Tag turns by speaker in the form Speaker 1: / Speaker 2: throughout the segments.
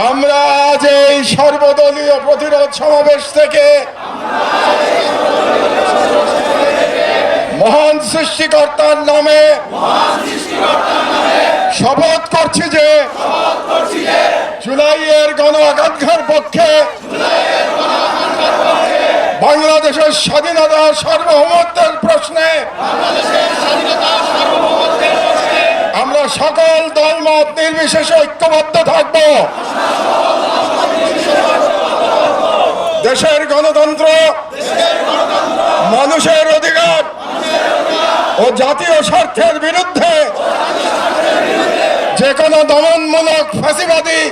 Speaker 1: আমরা আজ এই সর্বদলীয় প্রতিরোধ সমাবেশ থেকে মহান সৃষ্টিকর্তার নামে শপথ করছি যে জুলাইয়ের গণ আকাঙ্ক্ষার পক্ষে বাংলাদেশের স্বাধীনতা সার্বভৌমত্বের প্রশ্নে আমরা সকল দলমত নির্বিশেষে ঐক্যবদ্ধ থাকব। দেশের গণতন্ত্র, মানুষের অধিকার ও জাতীয় স্বার্থের বিরুদ্ধে যে কোনো দমনমূলক ফাঁসিবাদী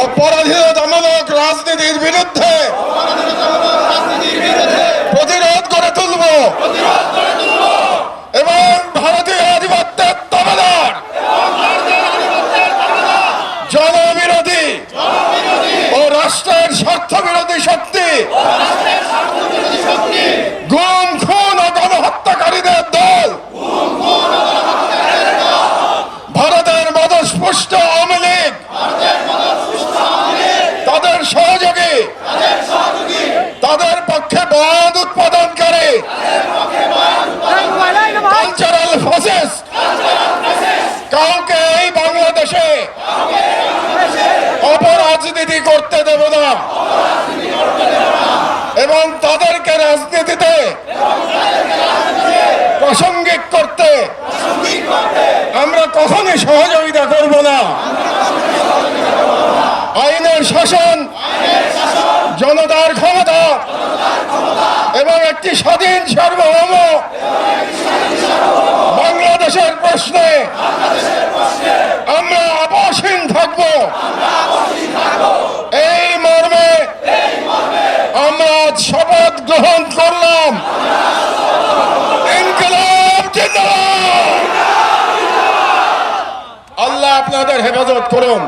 Speaker 1: ও পরাধীনতামূলক সহযোগী। তাদের পক্ষে বয়ান উৎপাদনকারী। কালচারাল ফসেস কাউকে এই বাংলাদেশে অপরাজনীতি করতে দেব না। এবং তাদেরকে রাজনীতিতে প্রাসঙ্গিক করতে আমরা কখনই সহযোগিতা করব না। আইনের শাসন একটি স্বাধীন সার্বভৌম। বাংলাদেশের প্রশ্নে আমরা আপসহীন থাকব। এই মর্মে আমরা শপথ গ্রহণ করলাম। আল্লাহ আপনাদের হেফাজত করুন।